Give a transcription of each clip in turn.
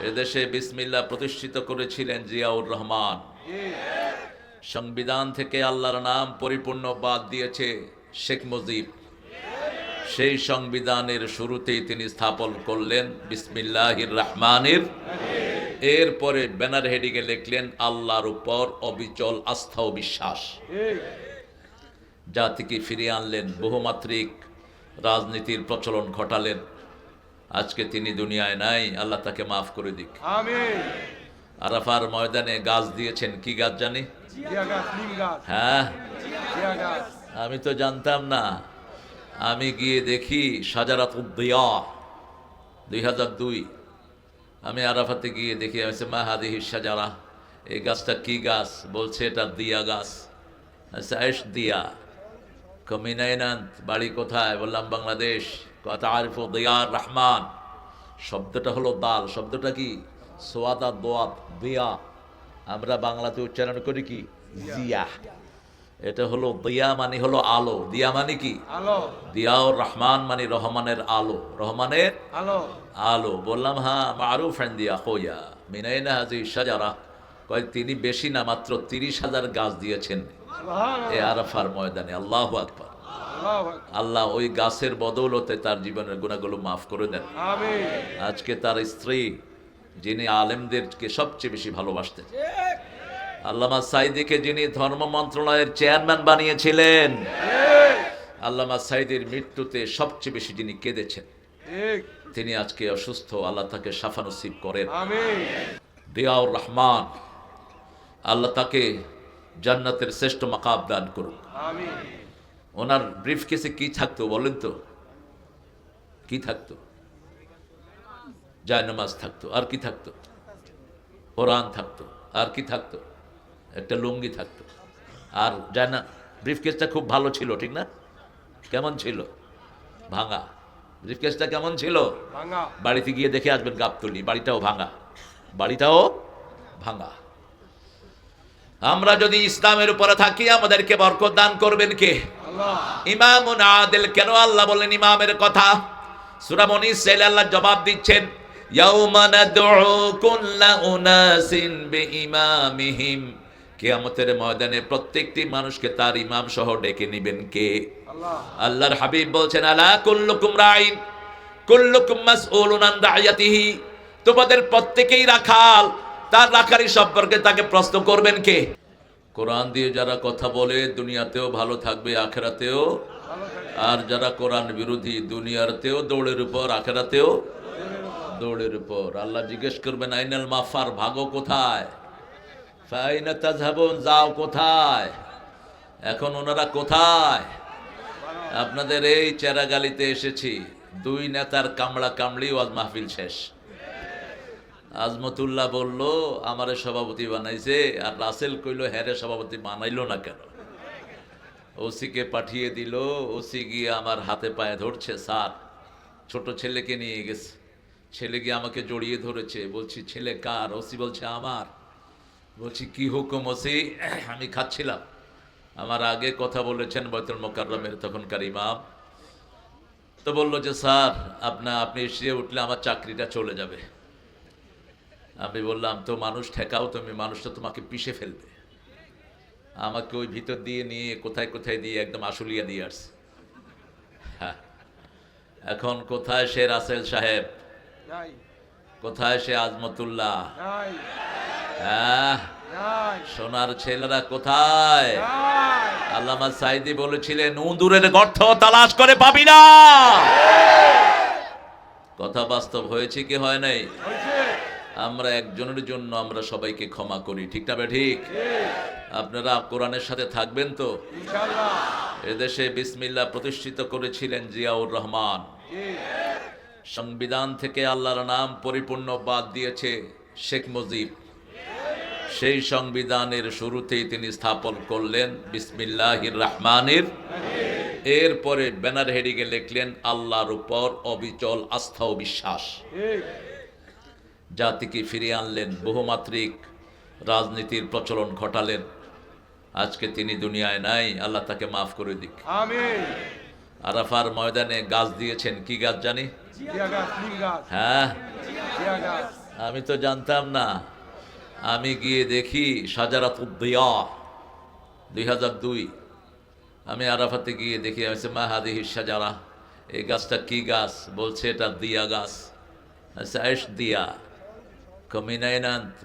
এদেশে বিসমিল্লা প্রতিষ্ঠিত করেছিলেন জিয়াউর রহমান। সংবিধান থেকে আল্লাহর নাম পরিপূর্ণ বাদ দিয়েছে শেখ মুজিব। সেই সংবিধানের শুরুতেই তিনি স্থাপন করলেন বিসমিল্লাহির রহমানের। এরপরে ব্যানার হেডিংয়ে লিখলেন, আল্লাহর উপর অবিচল আস্থা ও বিশ্বাস। জাতিকে ফিরিয়ে আনলেন, বহুমাত্রিক রাজনীতির প্রচলন ঘটালেন। আজকে তিনি দুনিয়ায় নাই আল্লাহ তাকে মাফ করে দিক। আরাফার ময়দানে গাছ দিয়েছেন কি গাছ জানি? হ্যাঁ? আমি তো জানতাম না। আমি গিয়ে দেখি সাজারাত উদ্দিয়া দুই হাজার দুই। আমি আরাফাতে গিয়ে দেখি আমি মা হাদিহি সাজারা এই গাছটা কি গাছ? বলছে এটা দিয়া গাছ। আচ্ছা এস দিয়া কমিনাইনান্ত বাড়ি কোথায়? বললাম বাংলাদেশ। আরিফ দিয়ার রহমান। শব্দটা হলো দাল শব্দটা কি? সোয়াদা দোয়াত দিয়া। আমরা বাংলাতে উচ্চারণ করি কি? জিয়া। এটা হলো দিয়া মানে হলো আলো। দিয়া মানে কি? আলো। দিয়াউর রহমান মানে রহমানের আলো। রহমানের আলো। আলো। বললাম হ্যাঁ মারুফ দিয়া হইয়া মিনাইনা হাজি সাজারা কয় তিনি বেশি না মাত্র তিরিশ হাজার গাছ দিয়েছেন। এ আরাফার ময়দানে। আল্লাহ আকবার। আল্লাহ ওই গাছের বদৌলতে তার জীবনের গুণাগুলো মাফ করে দেন। আজকে তার স্ত্রী যিনি আলেমদেরকে সবচেয়ে বেশি ভালোবাসতেন। আল্লামা সাইদিকে যিনি ধর্ম মন্ত্রণালয়ের চেয়ারম্যান বানিয়েছিলেন আল্লামা সাইদির মৃত্যুতে সবচেয়ে বেশি যিনি কেঁদেছেন তিনি আজকে অসুস্থ আল্লাহ তাকে সাফা নসিব করেন। দিয়াউর রহমান আল্লাহ তাকে জান্নাতের শ্রেষ্ঠ মাকাব দান করুন ওনার ব্রিফ কেসে কি থাকতো বলেন তো? কি থাকতো? জায়নামাজ থাকতো আর কি থাকতো? কোরআন থাকতো আর কি থাকতো? একটা লুঙ্গি থাকতো। আর জায়না ব্রিফ কেসটা খুব ভালো ছিল ঠিক না? কেমন ছিল? ভাঙা। ব্রিফ কেসটা কেমন ছিল? বাড়িতে গিয়ে দেখে আসবেন গাবতলি বাড়িটাও ভাঙা। বাড়িটাও ভাঙা। আমরা যদি ইসলামের উপরে থাকি আমাদেরকে বরকত দান করবেন কে? ইমামুন আদিল কেন আল্লাহ বলেন ইমামের কথা? সূরা মুনিস চাইলে আল্লাহ জবাব দিচ্ছেন কিয়ামতের ময়দানে প্রত্যেকটি মানুষকে তার ইমাম সহ ডেকে নিবেন কে? আল্লাহর হাবিব বলছেন আলা কুল্লুকুম রাইন কুল্লুকুম মাসউলুন আন রাইয়াতিহি তোমাদের প্রত্যেকেই রাখাল তার রাখারি সম্পর্কে তাকে প্রশ্ন করবেন কে? কোরআন দিয়ে যারা কথা বলে, দুনিয়াতেও ভালো থাকবে, আখেরাতেও। আর যারা কোরআন বিরোধী, দুনিয়াতেও দৌড়ের উপর, আখেরাতেও দৌড়ের উপর। আল্লাহ জিজ্ঞেস করবেন, আইনাল মাফার, ভাগো কোথায়? যাও কোথায়? এখন ওনারা কোথায়? আপনাদের এই চেরাগালিতে এসেছি। দুই নেতার কামড়া কামড়ি ওয়াজ মাহফিল শেষ। আজমতুল্লাহ বলল, আমারে সভাপতি বানাইছে। আর রাসেল কইল হ্যারে সভাপতি, বানাইলো না কেন? ওসিকে পাঠিয়ে দিল, ওসি গিয়ে আমার হাতে পায়ে ধরছে, স্যার, ছোট ছেলেকে নিয়ে গেছে। ছেলে গিয়ে আমাকে জড়িয়ে ধরেছে। বলছি, ছেলে কার? ওসি বলছে, আমার। বলছি, কি হুকুম ওসি? আমি খাচ্ছিলাম। আমার আগে কথা বলেছেন বৈতুল মোকাররমের তখনকার ইমাম। তো বলল যে, স্যার, আপনা, আপনি এসে উঠলে আমার চাকরিটা চলে যাবে। আমি বললাম তো মানুষ ঠেকাও তুমি মানুষটা তোমাকে পিষে ফেলবে। আমাকে ওই ভিতর দিয়ে নিয়ে কোথায় কোথায় দিয়ে একদম আশুলিয়া দিয়ে আসছে। হ্যাঁ। এখন কোথায় সে রাসেল সাহেব? কোথায় সে আজমতুল্লাহ? হ্যাঁ। সোনার ছেলেরা কোথায়? আল্লামা সাইদি বলেছিলেন উঁদুরের গর্ত তালাশ করে পাবি না। কথা বাস্তব হয়েছে কি হয় নাই? আমরা একজনের জন্য আমরা সবাইকে ক্ষমা করি ঠিক না ঠিক। আপনারা কোরআনের সাথে থাকবেন তো? এদেশে বিসমিল্লা প্রতিষ্ঠিত করেছিলেন জিয়াউর রহমান। সংবিধান থেকে আল্লাহর নাম পরিপূর্ণ বাদ দিয়েছে শেখ মুজিব। সেই সংবিধানের শুরুতেই তিনি স্থাপন করলেন বিসমিল্লাহির রহমানের। এরপরে ব্যানার হেডিংয়ে লিখলেন আল্লাহর উপর অবিচল আস্থা ও বিশ্বাস। জাতিকে ফিরিয়ে আনলেন বহুমাত্রিক রাজনীতির প্রচলন ঘটালেন। আজকে তিনি দুনিয়ায় নাই আল্লাহ তাকে মাফ করে দিক। আরাফার ময়দানে গাছ দিয়েছেন কি গাছ জানি? হ্যাঁ। আমি তো জানতাম না। আমি গিয়ে দেখি সাজারাতুদ্দিয়া দুই হাজার দুই। আমি আরাফাতে গিয়ে দেখি আমি বলছি, মা হাদিহি সাজারা এই গাছটা কি গাছ? বলছে এটা দিয়া গাছ। আচ্ছা এস দিয়া।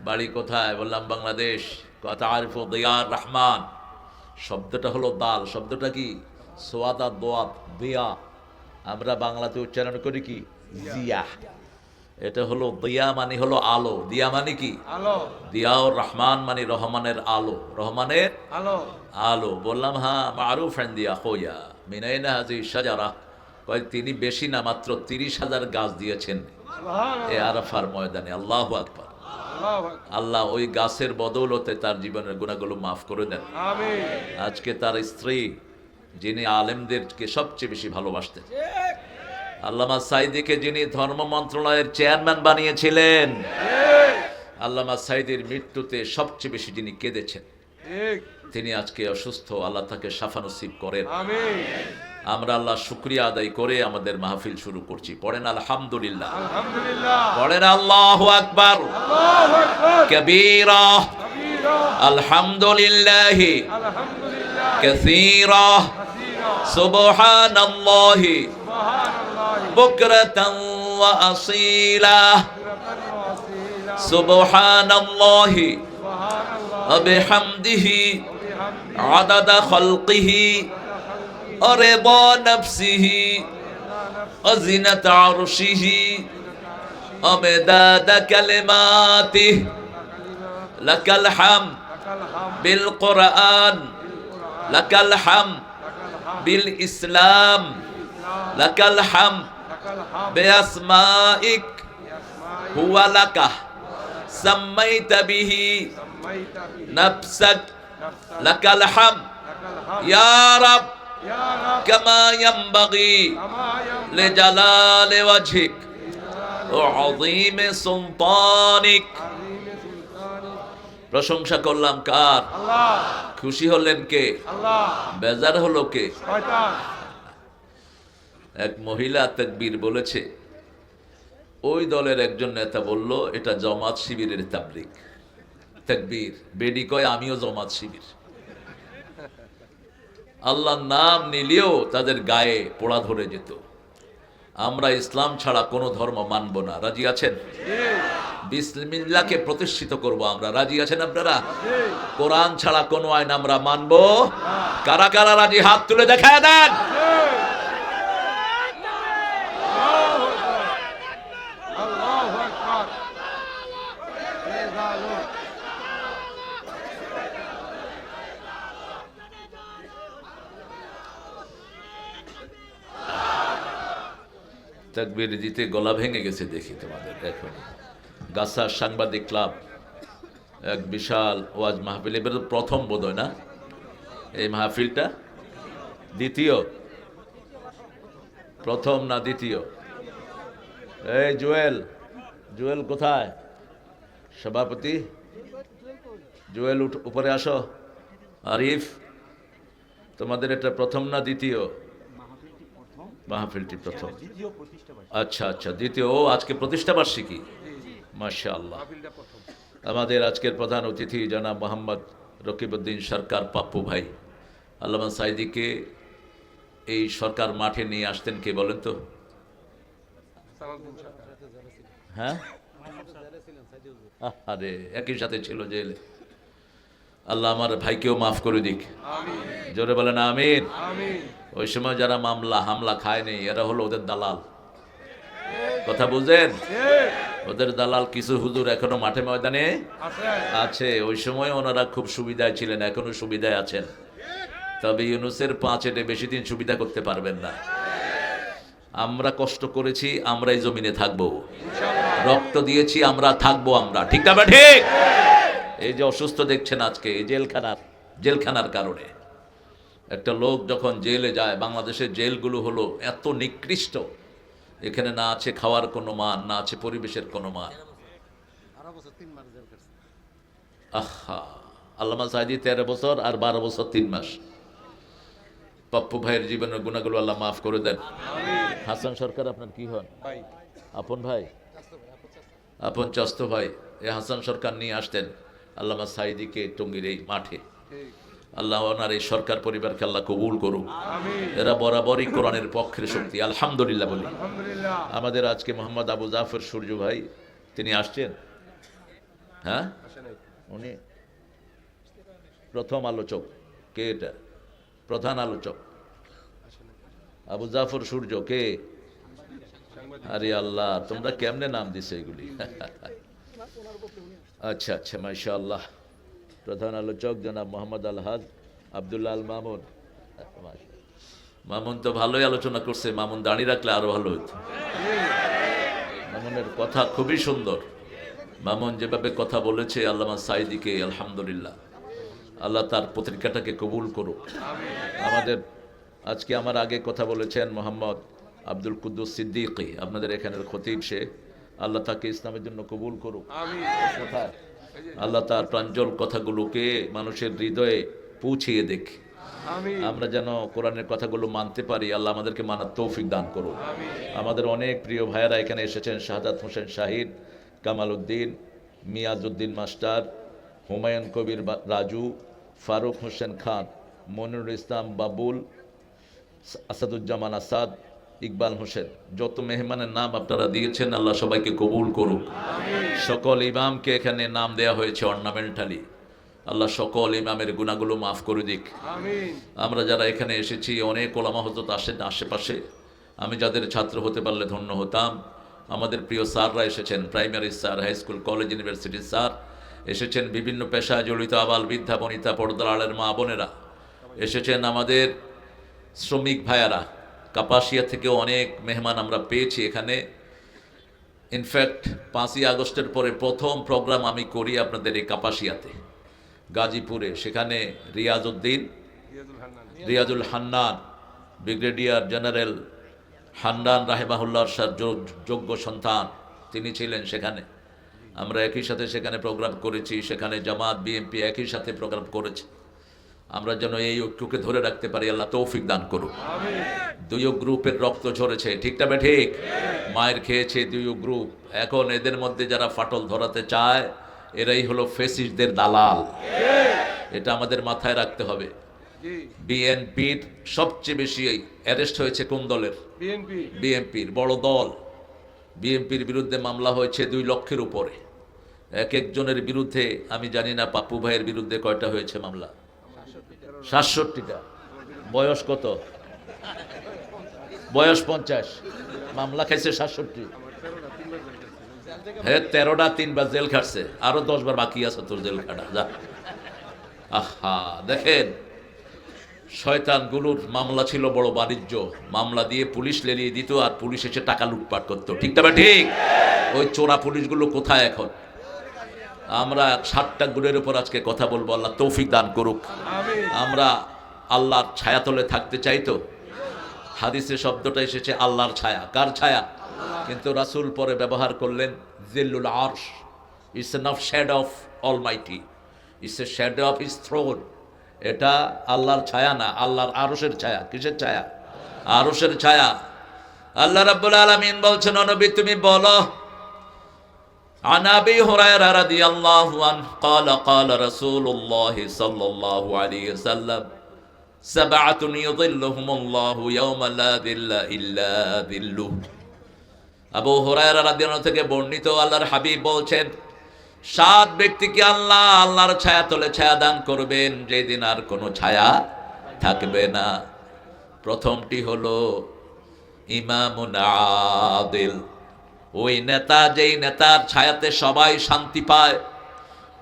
বাড়ি কোথায়? বললাম বাংলাদেশ। কথা আরিফ দিয়ার রহমান। শব্দটা হলো দাল। শব্দটা কি? সোয়াদা দোয়াত দিয়া। আমরা বাংলাতে উচ্চারণ করি কি? জিয়া এটা হলো দিয়া মানে হলো আলো। দিয়া মানে কি? আলো। দিয়াউর রহমান মানে রহমানের আলো। রহমানের আলো। আলো। বললাম হ্যাঁ মারুফ দিয়া হইয়া মিনাইনা হাজি সাজারা কয় তিনি বেশি না মাত্র তিরিশ হাজার গাছ দিয়েছেন। এ আরাফার ময়দানে আল্লাহ আকবার। আল্লাহ ওই গাছের বদৌলতে তার জীবনের গুণাগুলো মাফ করে দেন। আজকে তার স্ত্রী যিনি আলেমদেরকে সবচেয়ে বেশি ভালোবাসতেন। আল্লামা সাইদিকে যিনি ধর্ম মন্ত্রণালয়ের চেয়ারম্যান বানিয়েছিলেন আল্লামা সাইদির মৃত্যুতে সবচেয়ে বেশি যিনি কেঁদেছেন তিনি আজকে অসুস্থ আল্লাহ তাকে সাফা নসিব করেন আমরা আল্লাহ শুক্রিয়া আদায় করে আমাদের মাহফিল শুরু করছি। পড়েন আলহামদুলিল্লাহ। পড়েন আল্লাহ আকবার। কবীরা। আলহামদুলিল্লাহ। আলহামদুলিল্লাহ। কাসীরা। কাসীরা। সুবহানাল্লাহি। সুবহানাল্লাহ। বুকরাতান ওয়া আসীলা। বুকরাতান ওয়া ورضا نفسه وزنة عرشه ومداد كلماته. لك الحمد بالقرآن لك الحمد بالإسلام لك الحمد بأسمائك. هو لك سميت به نفسك لك رب يا رب كما ينبغي كما ينبغي لجلال وجهك وعظيم سلطانك عظيم سلطانك প্রশংসা করলাম কার আল্লাহ খুশি হলেন কে আল্লাহ বেজার হলো কে শয়তান এক মহিলা তাকবীর বলেছে ওই দলের একজন নেতা বলল এটা জমাত শিবিরের তাবলিক তাকবীর বেডি কয় আমিও জমাত শিবির আল্লাহর নাম নিলেও তাদের গায়ে পোড়া ধরে যেত। আমরা ইসলাম ছাড়া কোনো ধর্ম মানব না। রাজি আছেন? বিসমিল্লাকে প্রতিষ্ঠিত করব আমরা। রাজি আছেন আপনারা? কোরআন ছাড়া কোনো আইন আমরা মানব? কারা কারা রাজি? হাত তুলে দেখায় দেন আল্লাহু আকবার এই জালো তাকবির দিতে গলা ভেঙে গেছে দেখি তোমাদের এখন গাছার সাংবাদিক ক্লাব, এক বিশাল ওয়াজ মাহফিল, এবার তো প্রথম বোধ হয় না? এই মাহফিলটা? দ্বিতীয়? প্রথম না দ্বিতীয়? এই জুয়েল জুয়েল কোথায়? সভাপতি? জুয়েল উপরে আসো। আরিফ, তোমাদের এটা প্রথম না দ্বিতীয়? মাহফিলটি প্রথম। আচ্ছা আচ্ছা দ্বিতীয়। ও আজকে প্রতিষ্ঠা বার্ষিকী? মাশা আল্লাহ আমাদের আজকের প্রধান অতিথি জনাব মোহাম্মদ রকিবউদ্দিন সরকার পাপ্পু ভাই। আল্লামা সাইদিকে এই সরকার মাঠে নিয়ে আসতেন কে বলেন তো? হ্যাঁ? আরে একই সাথে ছিল জেলে। আল্লাহ আমার ভাইকেও মাফ করে দিক। আমিন। জোরে বলেন আমিন। আমিন। ওই সময় যারা মামলা হামলা খায়নি এরা হলো ওদের দালাল। কথা বুঝলেন ঠিক। ওদের দালাল কিছু হুজুর এখনও মাঠে ময়দানে আছে। আছে। ওই সময় ওনারা খুব সুবিধায় ছিলেন এখনও সুবিধায় আছেন। তবে ইউনুসের পাঁচ এটে বেশি দিন সুবিধা করতে পারবেন না। আমরা কষ্ট করেছি আমরা এই জমিনে থাকব। রক্ত দিয়েছি আমরা থাকব আমরা। ঠিক না ঠিক। এই যে অসুস্থ দেখছেন আজকে এই জেলখানার জেলখানার কারণে। একটা লোক যখন জেলে যায় বাংলাদেশের জেলগুলো হলো এত নিকৃষ্ট। এখানে না আছে খাওয়ার কোনো মান না আছে পরিবেশের কোনো মান। আহা আল্লামা সাইদি তেরো বছর আর বারো বছর তিন মাস। পাপ্পু ভাইয়ের জীবনের গুণাগুলো আল্লাহ মাফ করে দেন। হাসান সরকার আপনার কি হন? ভাই। আপন ভাই? আপন চাস্ত ভাই। এ হাসান সরকার নিয়ে আসতেন আল্লামা সাইদিকে টঙ্গির এই মাঠে। আল্লাহ ওনার এই সরকার পরিবারকে আল্লাহ কবুল করুক। এরা বরাবরই কোরআনের পক্ষের শক্তি। আলহামদুলিল্লাহ বলি। আমাদের আজকে মোহাম্মদ আবু জাফর সূর্য ভাই তিনি আসছেন? হ্যাঁ? উনি প্রথম আলোচক। কে এটা? প্রধান আলোচক। আবু জাফর সূর্য কে? আরে আল্লাহ তোমরা কেমনে নাম দিছে এগুলি? আচ্ছা আচ্ছা মাশা আল্লাহ প্রধান আলোচক জনাব মোহাম্মদ আলহাজ আবদুল্লাহ আল মামুন। মামুন তো ভালোই আলোচনা করছে মামুন দাঁড়িয়ে রাখলে আরও ভালো হতো মামুনের কথা খুবই সুন্দর। মামুন যেভাবে কথা বলেছে আল্লামা সাইদিকে আলহামদুলিল্লাহ। আল্লাহ তার পত্রিকাটাকে কবুল করুক। আমাদের আজকে আমার আগে কথা বলেছেন মোহাম্মদ আব্দুল কুদ্দুস সিদ্দিকী। আপনাদের এখানের খতিব সে। আল্লাহ তাকে ইসলামের জন্য কবুল করুক। কোথায়? আল্লাহ তার প্রাঞ্জল কথাগুলোকে মানুষের হৃদয়ে পৌঁছিয়ে দেখ। আমরা যেন কোরআনের কথাগুলো মানতে পারি আল্লাহ আমাদেরকে মানার তৌফিক দান করুন। আমাদের অনেক প্রিয় ভাইয়েরা এখানে এসেছেন শাহাদাত হোসেন শাহিদ কামাল উদ্দিন মিয়াজউদ্দিন মাস্টার হুমায়ুন কবির রাজু ফারুক হোসেন খান মনিরুল ইসলাম বাবুল আসাদুজ্জামান আসাদ ইকবাল হোসেন যত মেহমানের নাম আপনারা দিয়েছেন আল্লাহ সবাইকে কবুল করুক। সকল ইমামকে এখানে নাম দেয়া হয়েছে অর্নামেন্টালি আল্লাহ সকল ইমামের গুণাগুলো মাফ করে দিক। আমরা যারা এখানে এসেছি অনেক ওলামা হজরত আসেন আশেপাশে। আমি যাদের ছাত্র হতে পারলে ধন্য হতাম। আমাদের প্রিয় স্যাররা এসেছেন primary sir high school college ইউনিভার্সিটির স্যার। এসেছেন বিভিন্ন পেশায় জড়িত আবাল বৃদ্ধা বনিতা পর্দার আলের মা বোনেরা। এসেছেন আমাদের শ্রমিক ভাইয়ারা। কাপাসিয়া থেকে অনেক মেহমান আমরা পেয়েছি এখানে। ইনফ্যাক্ট পাঁচই আগস্টের পরে প্রথম প্রোগ্রাম আমি করি আপনাদের এই কাপাসিয়াতে, গাজীপুরে। সেখানে রিয়াজউদ্দিন, রিয়াজুল হান্নান, ব্রিগেডিয়ার জেনারেল হান্নান রাহেমাহুল্লার সার যোগ্য সন্তান, তিনি ছিলেন সেখানে। আমরা একই সাথে সেখানে প্রোগ্রাম করেছি, সেখানে জামাত বিএনপি একই সাথে প্রোগ্রাম করেছে। আমরা যেন এই ঐক্যকে ধরে রাখতে পারি আল্লাহ তৌফিক দান করুক। দুইও গ্রুপের রক্ত ঝরেছে ঠিকটা বে ঠিক? মায়ের খেয়েছে দুইও গ্রুপ এখন এদের মধ্যে যারা ফাটল ধরাতে চায় এরাই হলো ফেসিসদের দালাল। এটা আমাদের মাথায় রাখতে হবে। বিএনপির সবচেয়ে বেশি অ্যারেস্ট হয়েছে কোন দলের? বিএনপির বড় দল। বিএনপির বিরুদ্ধে মামলা হয়েছে দুই লক্ষের উপরে। এক একজনের বিরুদ্ধে আমি জানি না পাপ্পু ভাইয়ের বিরুদ্ধে কয়টা হয়েছে মামলা? সাতষট্টিটা। বয়স কত? বয়স পঞ্চাশ। মামলা খাইছে সাতষট্টি। হ্যাঁ তেরোটা তিনবার জেল খাটছে। আরও দশবার বাকি আছে তোর জেল খাটা যা। আহা, দেখেন। শয়তানগুলোর মামলা ছিল বড় বাণিজ্য। মামলা দিয়ে পুলিশ লেলিয়ে দিত আর পুলিশ এসে টাকা লুটপাট করতো। ঠিক তবে ঠিক? ওই চোরা পুলিশগুলো কোথায় এখন? আমরা সাতটা গুণের উপর আজকে কথা বলব আল্লাহ তৌফিক দান করুক। আমরা আল্লাহর ছায়াতলে থাকতে চাই তো? হাদিসে শব্দটা এসেছে আল্লাহর ছায়া। কার ছায়া? কিন্তু রাসূল পরে ব্যবহার করলেন জিল্লুল আরশ। It's an of shade of almighty it's a shade of his throne এটা আল্লাহর ছায়া না আল্লাহর আরসের ছায়া। কিসের ছায়া? আরসের ছায়া। আল্লাহ রাব্বুল আলামিন বলছেন "ও নবী তুমি বলো عن ابي هريره رضي الله عنه قال قال رسول الله صلى الله عليه وسلم سبعة يظلهم الله يوم لا ظل الا ظله আবু হুরায়রা রাদিয়াল্লাহু থেকে বর্ণিত আল্লাহর হাবিব বলছেন সাত ব্যক্তিকে আল্লাহ আল্লাহর ছায়া তলে ছায়া দান করবেন যেদিন আর কোনো ছায়া থাকবে না প্রথমটি হলো ইমামুন আদিল ওই নেতা যেই নেতার ছায়াতে সবাই শান্তি পায়,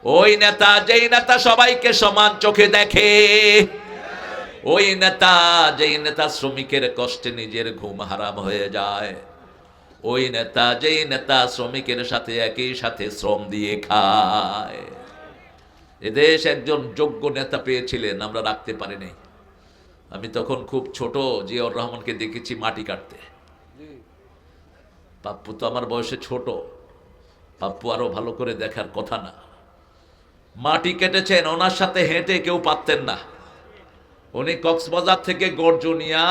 ওই নেতা যেই নেতা সবাইকে সমান চোখে দেখে, ওই নেতা যেই নেতা শ্রমিকের কষ্টে নিজের ঘুম হারাম হয়ে যায়, ওই নেতা যেই নেতা শ্রমিকের সাথে একই সাথে শ্রম দিয়ে খায়। এদেশ একজন যোগ্য নেতা পেয়েছিলেন, আমরা রাখতে পারিনি। আমি তখন খুব ছোট, জিয়াউর রহমানকে দেখেছি মাটি কাটতে। পাপ্পু তো আমার বয়সে ছোট। পাপ্পু আরও ভালো করে দেখার কথা না। মাটি কেটেছেন ওনার সাথে হেঁটে কেউ পারতেন না। উনি কক্সবাজার থেকে গর্জনিয়া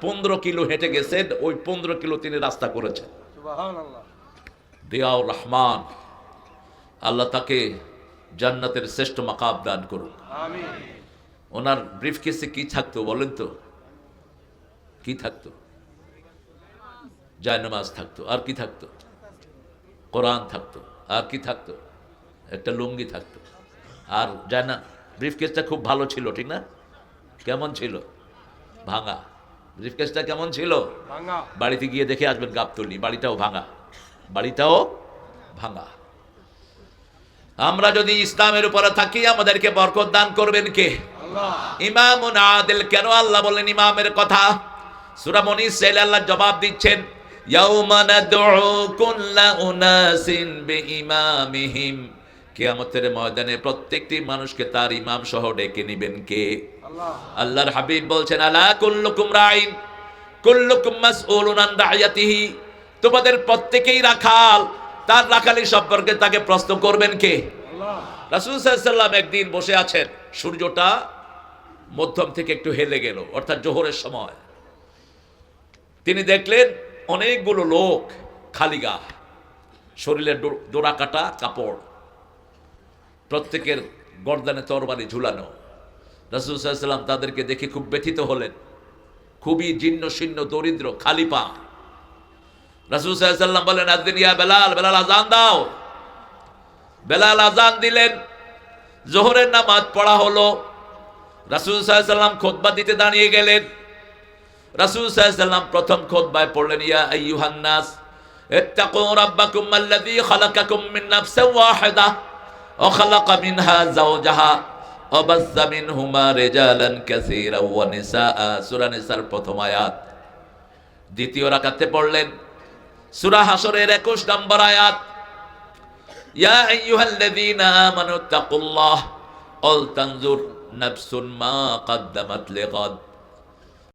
পনেরো কিলো হেঁটে গেছেন ওই পনেরো কিলো তিনি রাস্তা করেছেন। দিয়াউর রহমান আল্লাহ তাকে জান্নাতের শ্রেষ্ঠ মাকাব দান করুন ওনার ব্রিফ কেসে কি থাকতো বলেন তো? কি থাকতো? জায়নামাজ থাকতো আর কি থাকতো? কোরআন থাকতো আর কি থাকতো? একটা লুঙ্গি থাকতো। আর জায়না ব্রিফ কেসটা খুব ভালো ছিল ঠিক না? কেমন ছিল? ভাঙা। ব্রিফ কেসটা কেমন ছিল? বাড়িতে গিয়ে দেখে আসবেন গাবতলি বাড়িটাও ভাঙা। বাড়িটাও ভাঙা। আমরা যদি ইসলামের উপরে থাকি আমাদেরকে বরকত দান করবেন কে? ইমামুন আদিল কেন আল্লাহ বলেন ইমামের কথা? সূরা মুনিস চাইলে আল্লাহ জবাব দিচ্ছেন কিয়ামতের ময়দানে প্রত্যেকটি মানুষকে তার ইমাম সহ ডেকে নেবেন কে? আল্লাহ। আল্লাহর হাবিব বলছেন আলা কুল্লুকুম রাইন কুল্লুকুম মাসউলুন আন রাইয়াতিহি তোমাদের প্রত্যেকেই রাখাল তার রাখালি সম্পর্কে তাকে প্রশ্ন করবেন কে? রাসূল সাল্লাল্লাহু একদিন বসে আছেন সূর্যটা মধ্যম থেকে একটু হেলে গেল অর্থাৎ জোহরের সময়। তিনি দেখলেন অনেকগুলো লোক খালি গা, শরীরের ডোরা কাটা কাপড়, প্রত্যেকের গর্দানে তরবারি ঝুলানো। রাসূল সাল্লাম তাদেরকে দেখে খুব ব্যথিত হলেন। খুবই জীর্ণ, শীর্ণ, দরিদ্র, খালি পা। রাসূল সাল্লাম বলেন আদিন ইয়া বেলাল বেলাল আজান দাও। বেলাল আজান দিলেন। জোহরের নামাজ পড়া হলো। রাসূল সাল্লাম খোদবা দিতে দাঁড়িয়ে গেলেন। রাসূল সাল্লাম প্রথম খোদবায় পড়লেন ইয়া আইয়ুহান নাস ইত্তাকু রাব্বাকুম আল্লাযী খালাকাকুম মিন নাফসিন ওয়াহিদা ওয়া খালাকা মিনহা যাওজাহা ওয়া বাসসা মিনহুমা রিজালান কাসীরা ওয়া নিসাআ সূরা নিসার প্রথম আয়াত দ্বিতীয় রাকাতে পড়লেন সূরা হাসরের 21 নম্বর আয়াত يا أيها الذين آمنوا اتقوا الله ولتنظر نفس ما قدمت لغد